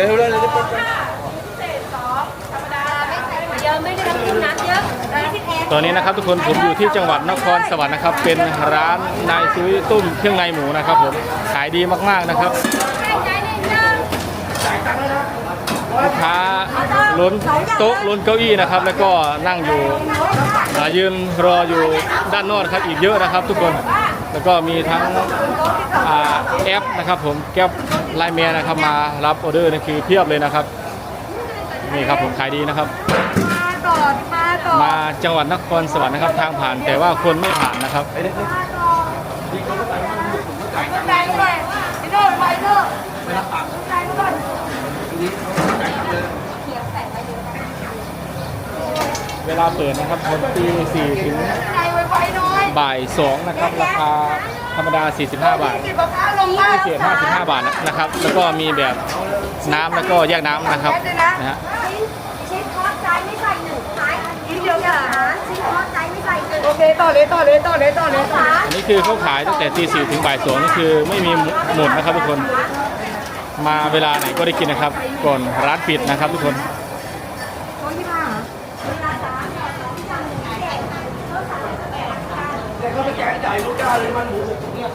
ดี๋ยวเร็วๆเดี๋ยวเยอะไม่ได้ต้องกินน้ำเยอะตอนนี้นะครับทุกคนผมอยู่ที่จังหวัดนครสวรรค์นะครับ เป็นร้านนายซุยตุ้มเครื่องในหมูนะครับผมขายดีมากๆนะครับลูกค้าล้นโต๊ะล้นเก้าอี้นะครับ แล้วก็นั่งอยู่ยืนรออยู่ด้านนอกนะครับอีกเยอะนะครับ ทุกคนแล้วก็มีทั้งอแอปนะครับผมแก๊ป ไลน์แมนนะครับมารับออเดอร์นี่คือเพียบเลยนะครับ นี่ครับผมขายดีนะครับ มาต่อมาต่อมาจังหวัดนครสวรรค์นะครับทางผ่านแต่ว่าคนไม่ผ่านนะครับแรงด้วยไอ้โน่นไปเถอะแรงก่อนเวลาเปิดนะครับคนตี4ถึงใจไวๆหน่อย บ่าย2นะครับราคาธรรมดา 45 บาทสิบกว่าลงมาพิเศษ55 บาทนะครับ แล้วก็มีแบบน้ำแล้วก็แยกน้ำนะครับนะฮะชิ้นทอดใจไม่ใส่หนึ่งท้ายอีกเดียวอย่าชิ้นทอดใจไม่ใส่หนึ่งโอเคต่อเลยต่อเลยต่อเลยต่อเลยต่ออันนี้คือเขาขายตั้งแต่ตี4ถึงบ่าย2นี่คือไม่มีหมดนะครับทุกคน มาเวลาไหนก็ได้กินนะครับ ก่อนร้านปิดนะครับทุกคนคนที่มา เดี๋ ยวเขาไปแกะจ่ายลูกจ้าเลยมันหมูหกถุงเนี่ย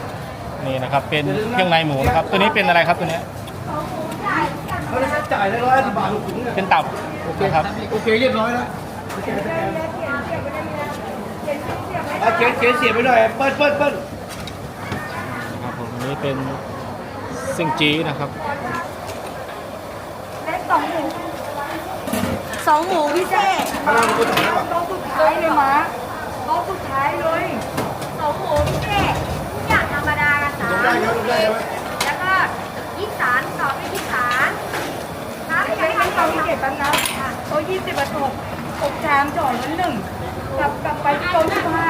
นี่นะครับ เป็นเครื่องในหมูนะครับ ตัวนี้เป็นอะไรครับตัวเนี้ยเขาจะจ่ายได้ร้อยสิบบาทหกถุงเนี่ยเป็นตับนะครับโอเคเรียบร้อยแล้วเอาเขียนเขียนเสียบไปหน่อยเปิ้ลเปิ้ลเปิ้ลนะครับผมอันนี้เป็นซิ่งจีนะครับเล็กสองหมูสองหมูพิเศษข้างล่างมันก็ถุงแล้วต้องสุดท้ายเลยมาต้องสุดท้ายเลย ได้ครับถุงได้ไหมแล้วก็ยี่สานสอบด้วยยี่สานน้ำไม่ใช้ใช่ทั้งทำความเก็บแป๊บนะโต๊ะยี่สิบประตูอกชามจ่อล้วนหนึ่งกลับกลับไปที่โต๊ะที่ห้า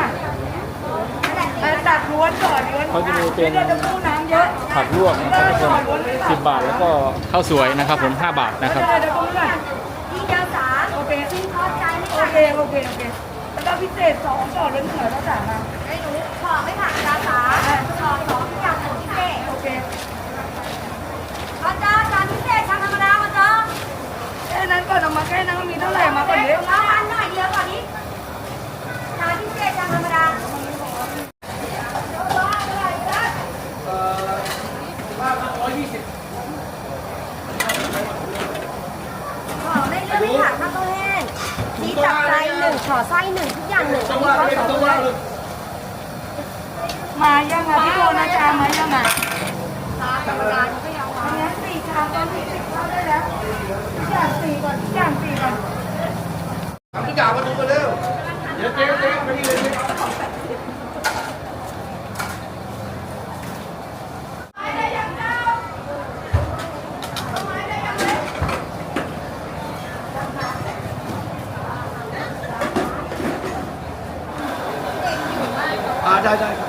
เอ่อตักล้วนจ่อล้วนเขาจะมีเป็นเราจะพูน้ำเยอะผักลวกนะครับทุกคน10บาทแล้วก็ข้าวสวยนะครับผม5บาทนะครับเราจะพูก่อนที่เดียวสามโอเคชิ้นทอดใจไม่โอใส่เคโอเคโอเคแล้วก็พิเศษสองจ่อล้วนเหนือแล้วสามมาไอ้หนูขอไม่ผักจานสามขอสองทุกอย่างหมูพิเศษ โอเค ก็จ้าจานพิเศษชามธรรมดาก็จ้า แค่นั้นก่อนเอามาแค่นั้นมีเท่าไหร่มาก่อนดิเอาอันหน่อยเดียวก่อนนี้จานพิเศษจานธรรมดาขอไม่เลือกไม่ผักข้าวต้มแห้งชีสตับไส้หนึ่งขอไส้หนึ่งทุกอย่างหนึ่งอันนี้ก็สองต้องเลว่ายเลยมายังอะพี่โดนะจามายังอะ ธรรมดาก็ยัง อันนี้สี่ชามตอนนี้สิบเข้าได้แล้วทุกอย่างสี่ก่อนทุกอย่างสี่ก่อน ทุกอย่างมาดูกันเร็ว เดี๋ยวเจ๊เจ๊ไปนี่เลยอ่าได้ได้คร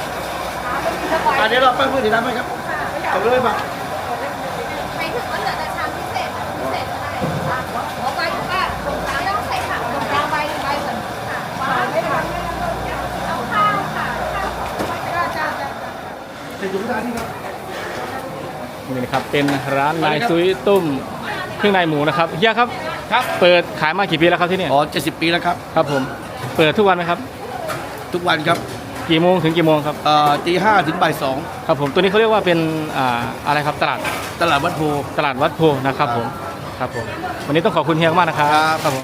ั บเด็กเอาอะไรเด็กเอาอะไรเจ๊เจ๊เจ๊ถามจบเลยไม่ใช่ผักให้ช้ากว่านี้อ่าเดี๋ยวเราไปพูดถึงน้ำไหมครับจบเลยผักไปถึงก็เหลือแต่ชามพิเศษพิเศษอะไรหัวไปก็ตรงกลางต้องใส่ผักตรงกลางใบใบเหมือนไม่ผักเอาข้าวค่ะข้าวจ้าจ้าจ้าเจ๊จุ๊บได้ที่ครับนี่นะครับเป็นร้านนายซุยตุ้มเครื่องในหมูนะครับเฮียครับครับ เปิดขายมากี่ปีแล้วครับที่เนี่ยอ๋อ70 ปีแล้วครับ ครับผม เปิดทุกวันไหมครับ ทุกวันครับ กี่โมงถึงกี่โมงครับเอ่อตีห้าถึงบ่ายสองครับผมตัวนี้เขาเรียกว่าเป็นอ่าอะไรครับตลาดตลาดวัดโพ ตลาดวัดโพนะครับผมครับผมวันนี้ต้องขอบคุณเฮียมากนะครับครับ ครับผม